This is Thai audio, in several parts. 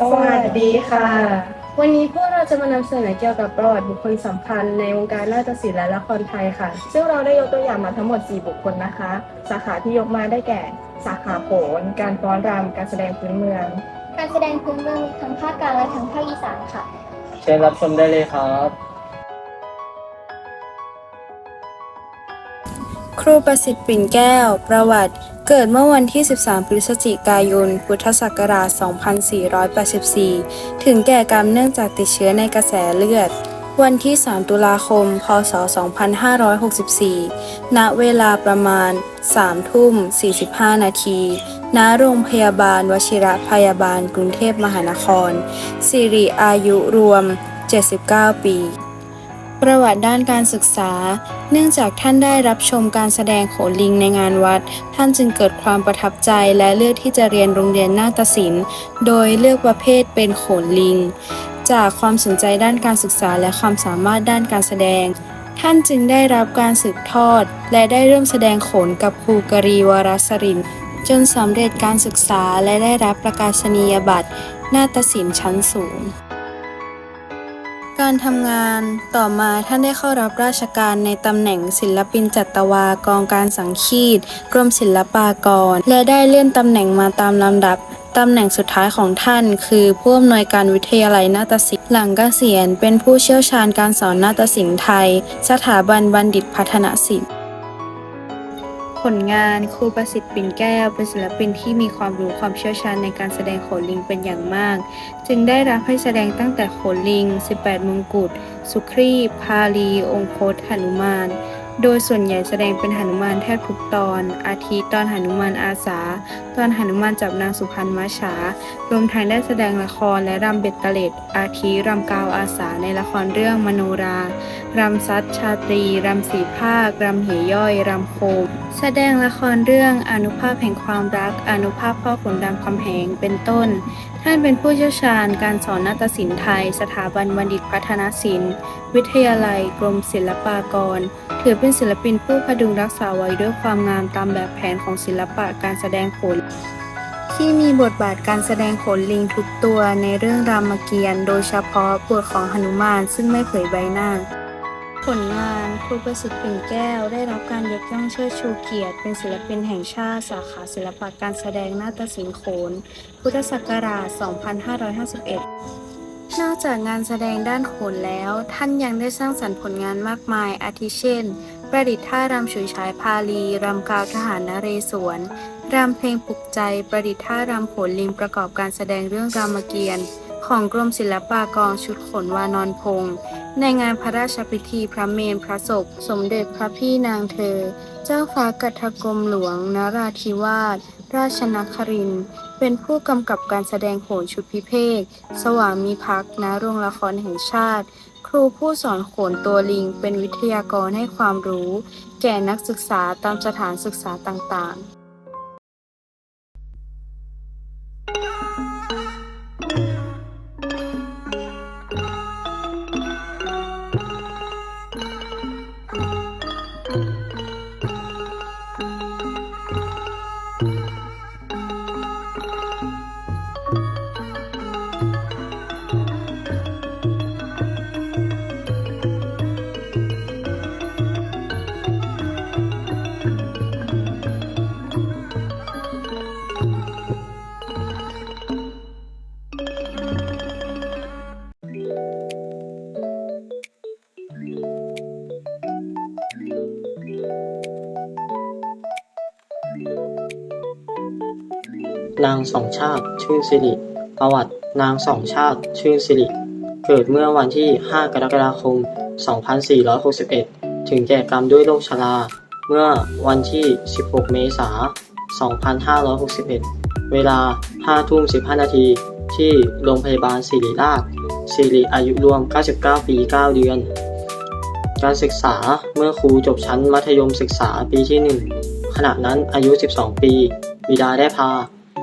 สวัสดีค่ะ วันนี้พวกเราจะมานำเสนอเกี่ยวกับประวัติบุคคลสำคัญในวงการนาฏศิลป์และละครไทยค่ะ ซึ่งเราได้ยกตัวอย่างมาทั้งหมด 4 บุคคลนะคะ สาขาที่ยกมาได้แก่ สาขาโขน การฟ้อนรำการแสดงพื้นเมือง การแสดงพื้นเมืองมีทั้งภาคกลางและทั้งภาคอีสานค่ะ เชิญรับชมได้เลยครับ ครูประสิทธิ์ปิ่นแก้ว ประวัติ เกิดเมื่อวันที่ 13 พฤศจิกายน พุทธศักราช 2484 ถึงแก่กรรมเนื่องจากติดเชื้อในกระแสเลือด วันที่ 3 ตุลาคม พศ 2564 ณ เวลาประมาณ 3 ทุ่ม 45 นาที ณ โรงพยาบาล วชิระพยาบาล กรุงเทพมหานคร สิริอายุรวม 79 ปี ประวัติด้านการศึกษา เนื่องจากท่านได้รับชมการแสดงโขนลิงในงานวัด ท่านจึงเกิดความประทับใจและเลือกที่จะเรียนโรงเรียนนาฏศิลป์ โดยเลือกประเภทเป็นโขนลิง จากความสนใจด้านการศึกษาและความสามารถด้านการแสดง ท่านจึงได้รับการสืบทอด และได้เริ่มแสดงโขนกับครูกรีวรสรินจนสำเร็จการศึกษาและได้รับประกาศนียบัตรนาฏศิลป์ชั้นสูง การทำงานต่อมาท่านได้เข้ารับราชการในตำแหน่งศิลปินจัตวากองการสังคีตกรมศิลปากร และได้เลื่อนตำแหน่งมาตามลำดับตำแหน่งสุดท้ายของท่านคือผู้อำนวยการวิทยาลัยนาฏศิลป์หลังเกษียณเป็นผู้เชี่ยวชาญการสอนนาฏศิลป์ไทย สถาบันบัณฑิตพัฒนศิลป์ ผลงานครูประสิทธิ์ปิ่นแก้วเป็นศิลปินที่มีความรู้ความเชี่ยวชาญในการแสดงโขนลิงเป็นอย่างมาก จึงได้รับให้แสดงตั้งแต่โขนลิง 18 มงกุฎ สุครีพพาลี องคตหนุมาน โดยส่วนใหญ่แสดงเป็นหนุมานแทบทุกตอน อาทิตอนหนุมานอาสา ตอนหนุมานจับนางสุพรรณมัชฉารวมทั้งได้แสดงละครและรำเบ็ดเตล็ด อาทิรำกาวอาสาในละครเรื่องมโนรารำซัดชาตรีรำสีภาครำเหย่อยรำโคม แสดงละครเรื่องอนุภาพแห่งความรัก อนุภาพพ่อขุนรามคำแหงเป็นต้น ท่านเป็นผู้เชี่ยวชาญการสอนนาฏศิลป์ไทย สถาบันบัณฑิตพัฒนศิลป์ วิทยาลัยกรมศิลปากร ถือเป็นศิลปินผู้พดุงรักษาไว้ด้วยความงามตามแบบแผนของศิลปะการแสดงโขน ที่มีบทบาทการแสดงโขนลิงทุกตัวในเรื่องรามเกียรติ์โดยเฉพาะบทของหนุมานซึ่งไม่เผยใบหน้า ผลงานครูประสิทธิ์ปิ่นแก้วได้รับการยกย่องเชิดชูเกียรติ เป็นศิลปินแห่งชาติ สาขาศิลปะการแสดงนาฏศิลป์โขน พุทธศักราช 2551 นอกจากงานแสดงด้านโขนแล้ว ท่านยังได้สร้างสรรค์ผลงานมากมาย อาทิเช่น ประดิษฐ์ท่ารำฉุยฉายพาลี รำกาวทหารนเรศวร รำเพลงปลุกใจ ประดิษฐ์ท่ารำโขนลิงประกอบการแสดงเรื่องรามเกียรติ์ของกรมศิลปากรชุดขนวานอนพงษ์ในงานพระราชพิธีพระเมรุพระศพ สมเด็จพระพี่นางเธอ เจ้าฟ้ากัทกรมหลวงนราธิวาส ราชนคริน เป็นผู้กำกับการแสดงโขนชุดพิเภก สวามีพักณโรงละครแห่งชาติ ครูผู้สอนโขนตัวลิง เป็นวิทยากรให้ความรู้ แก่นักศึกษาตามสถานศึกษาต่างๆางสองชาติ ชื่นสิริ ประวัตินางสองชาติ ชื่นสิริ เกิดเมื่อวันที่ 5 กรกฎาคม 2461 ถึงแก่กรรมด้วยโรคชรา เมื่อวันที่ 16 เมษายน 2561 เวลา 5 ทุ่ม 15 นาที ที่โรงพยาบาลศิริราชสิริอายุรวม 99 ปี 9 เดือน การศึกษาเมื่อครูจบชั้นมัธยมศึกษาปีที่ 1 ขณะนั้นอายุ 12 ปีบิดาได้พา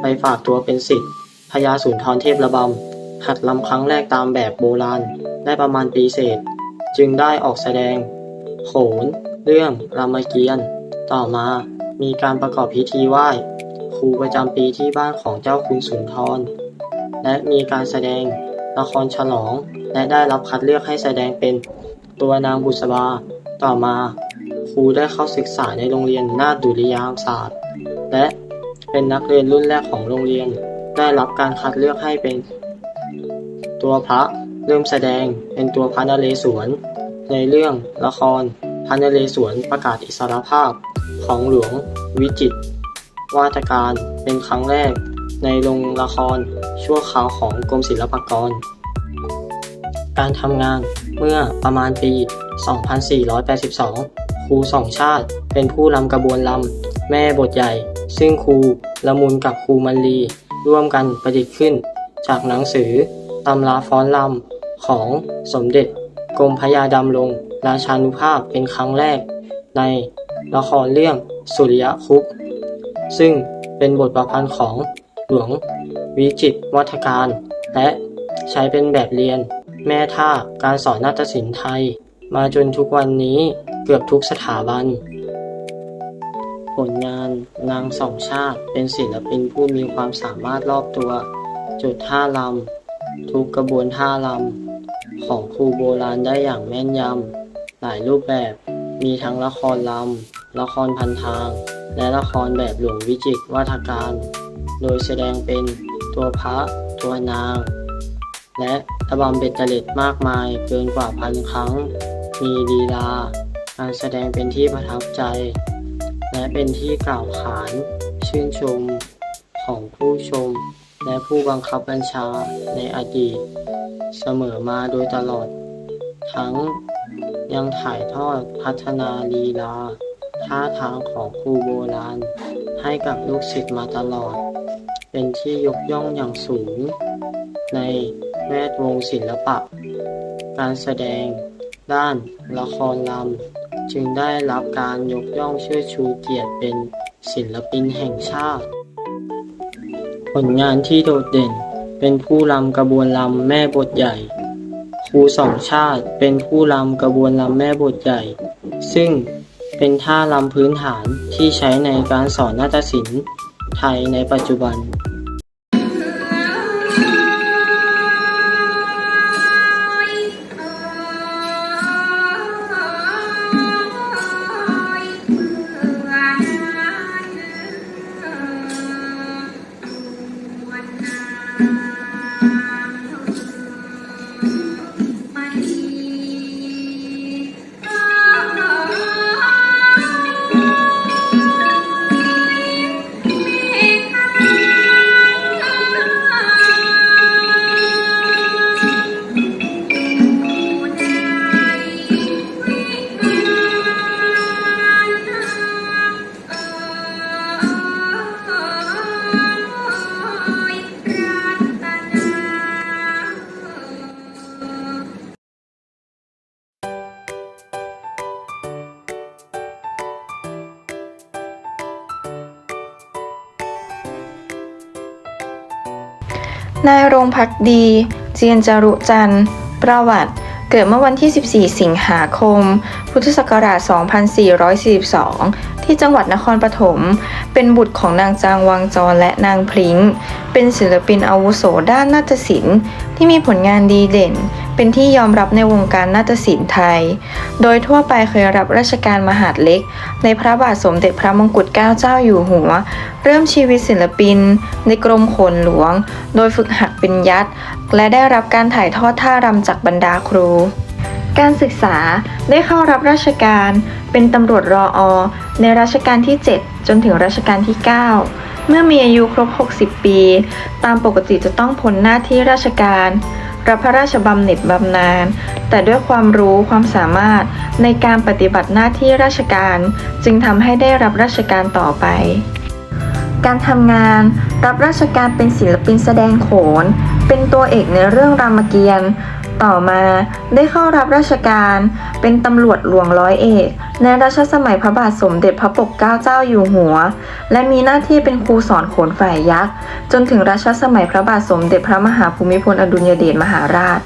ไปฝากตัวเป็นศิษย์พญาสุนทรเทพระบำ หัดลำครั้งแรกตามแบบโบราณได้ประมาณปีเศษ จึงได้ออกแสดง โขน เรื่องรามเกียรติ์ต่อมามีการประกอบพิธีไหว้ ครูประจำปีที่บ้านของเจ้าคุณสุนทร และมีการแสดงละครฉลอง และได้รับคัดเลือกให้แสดงเป็นตัวนางบุษบา ต่อมา ครูได้เข้าศึกษาในโรงเรียนนาฏดุริยางศาสตร์ และ เป็นนักเรียนรุ่นแรกของโรงเรียน ได้รับการคัดเลือกให้เป็น ตัวพระเริ่มแสดงเป็นตัวพระนเรศวร ในเรื่องละครพระนเรศวรประกาศอิสรภาพของหลวงวิจิตวาทการเป็นครั้งแรกในโรงละครชั่วคราวของกรมศิลปากร การทำงานเมื่อประมาณปี 2482 ครูสองชาติเป็นผู้รำกระบวนลำแม่บทใหญ่ ซึ่งครูละมุนกับครูมันลีร่วมกันประดิษฐ์ขึ้น จากหนังสือตำราฟ้อนลำของสมเด็จ กรมพระยาดำรงราชานุภาพเป็นครั้งแรก ในละครเรื่องสุริยะคุปซึ่งเป็นบทประพันธ์ของหลวงวิจิตวัฒการ และใช้เป็นแบบเรียน แม่ท่าการสอนนาฏศิลป์ไทย มาจนทุกวันนี้เกือบทุกสถาบัน ผลงานนางสองชาติเป็นศิลปินผู้มีความสามารถรอบตัว จุดท่าลำทุกกระบวนท่าลำของครูโบราณได้อย่างแม่นยำหลายรูปแบบ มีทั้งละครลำละครพันทาง และละครแบบหลวงวิจิตรวาทการ โดยแสดงเป็นตัวพระ ตัวนาง และระบำเบ็ดเตล็ดมากมายเกินกว่าพันครั้ง มีลีลาการแสดงเป็นที่ประทับใจ และเป็นที่กล่าวขานชื่นชมของผู้ชม และผู้บังคับบัญชาในอดีต เสมอมาโดยตลอด ทั้งยังถ่ายทอดพัฒนาลีลา ท่าทางของครูโบราณ ให้กับลูกศิษย์มาตลอด เป็นที่ยกย่องอย่างสูง ในแวดวงศิลปะ การแสดง ด้านละครลำ จึงได้รับการยกย่องเชิดชูเกียรติเป็นศิลปินแห่งชาติ ผลงานที่โดดเด่นเป็นผู้รำกระบวนลำแม่บทใหญ่ ครูสองชาติเป็นผู้รำกระบวนลำแม่บทใหญ่ ซึ่งเป็นท่ารำพื้นฐานที่ใช้ในการสอนนาฏศิลป์ไทยในปัจจุบัน นายรงพักดี เจียนจารุจันทร์ ประวัติ เกิดเมื่อวันที่ 14 สิงหาคม พุทธศักราช 2442 ที่จังหวัดนครปฐม เป็นบุตรของนางจางวังจรและนางพลิง เป็นศิลปินอาวุโสด้านนาฏศิลป์ ที่มีผลงานดีเด่น เป็นที่ยอมรับในวงการนาฏศิลป์ไทย โดยทั่วไปเคยรับราชการมหาดเล็ก ในพระบาทสมเด็จพระมงกุฎเกล้าเจ้าอยู่หัว เริ่มชีวิตศิลปิน ในกรมขนหลวง โดยฝึกหัดเป็นยัดและได้รับการถ่ายทอดท่ารำจากบรรดาครู การศึกษาได้เข้ารับราชการ เป็นตำรวจรออ ในรัชกาลที่ 7 จนถึงรัชกาลที่ 9เมื่อมีอายุครบ 60 ปี ตามปกติจะต้องพ้นหน้าที่ราชการ รับพระราชบำเหน็จบำนาญ แต่ด้วยความรู้ความสามารถในการปฏิบัติหน้าที่ราชการ จึงทำให้ได้รับราชการต่อไป การทำงานรับราชการเป็นศิลปินแสดงโขน เป็นตัวเอกในเรื่องรามเกียรติ์ ต่อมาได้เข้ารับราชการเป็นตำรวจหลวงร้อยเอกในรัชสมัยพระบาทสมเด็จพระปกเกล้าเจ้าอยู่หัว และมีหน้าที่เป็นครูสอนโขนฝ่ายยักษ์ จนถึงรัชสมัยพระบาทสมเด็จพระมหาภูมิพลอดุลยเดชมหาราช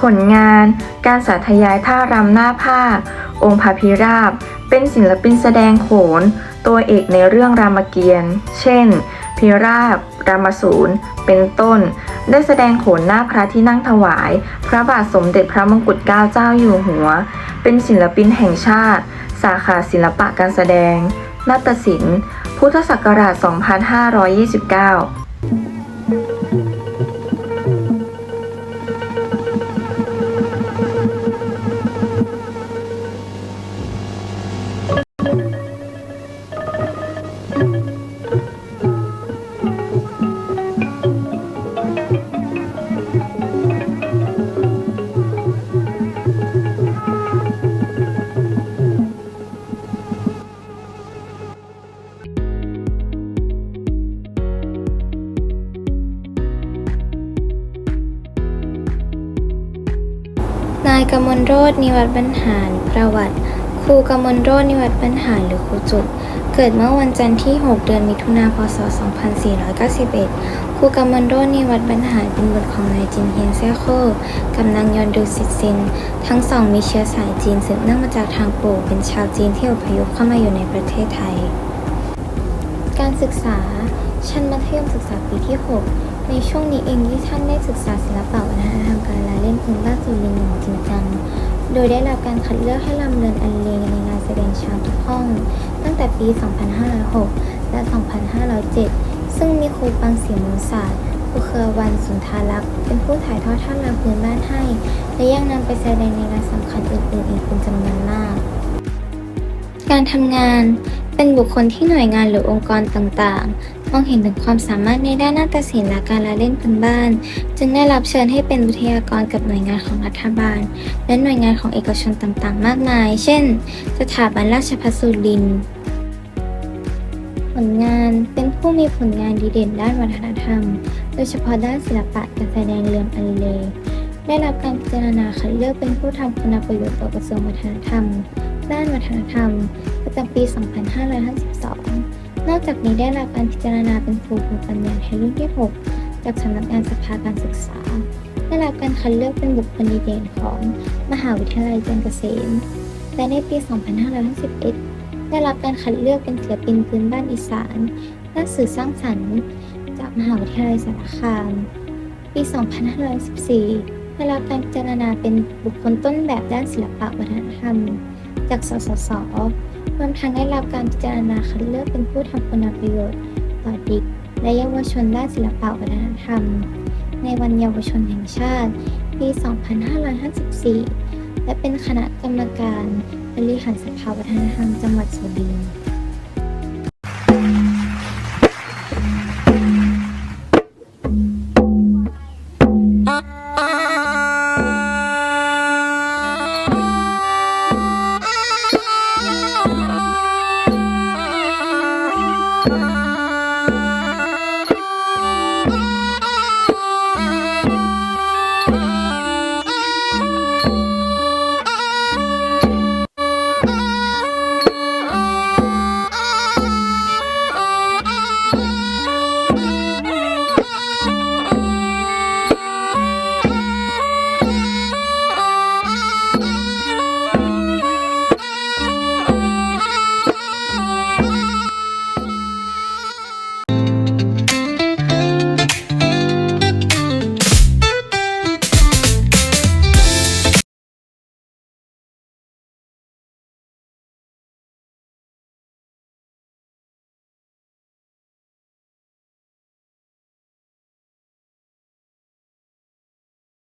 ผลงาน การสาธยายท่ารำหน้าผ้าคองค์พระพิราบ เป็นศิลปินแสดงโขน ตัวเอกในเรื่องรามเกียรติ์เช่น พิราบรามสูรเป็นต้น ได้แสดงโขนหน้าพระที่นั่งถวาย พระบาทสมเด็จพระมงกุฎเกล้าเจ้าอยู่หัว เป็นศิลปินแห่งชาติ สาขาศิลปะการแสดง นาฏศิลป์ พุทธศักราช 2529 กมลโรจนิวัฒบรรหาร ประวัติ ครูกมลโรจนิวัฒบรรหารหรือครูจุก เกิดเมื่อวันจันทร์ที่ 6 เดือนมิถุนา พศ 2491 ครูกมลโรจนิวัฒบรรหารเป็นบุตรของนายจินเฮียนแซ่โคกับนางยอนดูสิตซิน ทั้งสองมีเชื้อสายจีนสืบเนื่องมาจากทางปู่เป็นชาวจีนที่อพยพเข้ามาอยู่ในประเทศไทย การศึกษา ชั้นมัธยมศึกษาปีที่ 6 ในช่วงนี้เองที่ท่านได้ศึกษาศิลปะวัฒนธรรมการละเล่นพื้นบ้านสุรินทร์อย่างจริงจัง โดยได้รับการคัดเลือกให้ลำเลินอันเลงในงานแสดงช้างทุกห้อง ตั้งแต่ปี 2506 และ 2507 ซึ่งมีครูปังเสีมูลศาสตร์ครูเครือวันสุนทารักษ์เป็นผู้ถ่ายทอดท่ารำพื้นบ้านให้ และยังนำไปแสดงในงานสำคัญอื่นๆอีกเป็นจำนวนมาก การทำงานเป็นบุคคลที่หน่วยงานหรือองค์กรต่างๆ มองเห็นถึงความสามารถในด้านนาฏศิลป์และการละเล่นพื้นบ้าน จึงได้รับเชิญให้เป็นวิทยากรกับหน่วยงานของรัฐบาล และหน่วยงานของเอกชนต่างๆ มากมาย เช่น สถาบันราชภัฏสุรินทร์ผลงานเป็นผู้มีผลงานดีเด่นด้านวัฒนธรรม โดยเฉพาะด้านศิลปะการแสดงเรื่อนอันเลได้รับการพิจารณาคัดเลือกเป็นผู้ทำคุณประโยชน์ต่อกระทรวงวัฒนธรรม ด้านวัฒนธรรมประจำปี 2552 นอกจากนี้ได้รับการพิจารณาเป็นครูภูมิปัญญาไทยรุ่นที่ 6 จากสำนักงานสภาการศึกษา ได้รับการคัดเลือกเป็นบุคคลดีเด่นของมหาวิทยาลัยจันเกษม และในปี 2551 ได้รับการคัดเลือกเป็นศิลปินพื้นบ้านอีสานด้านสื่อสร้างสรรค์จากมหาวิทยาลัยสารคาม ปี 2514 ได้รับการพิจารณาเป็นบุคคลต้นแบบด้านศิลปะวัฒนธรรม จากสสส รวมทั้งได้รับการพิจารณาคัดเลือกเป็นผู้ทำคุณประโยชน์ต่อเด็กและเยาวชนด้านศิลปะวัฒนธรรม ในวันเยาวชนแห่งชาติ ปี 2554 และเป็นคณะกรรมการบริหารสภาวัฒนธรรมจังหวัดสุรินทร์ Bye.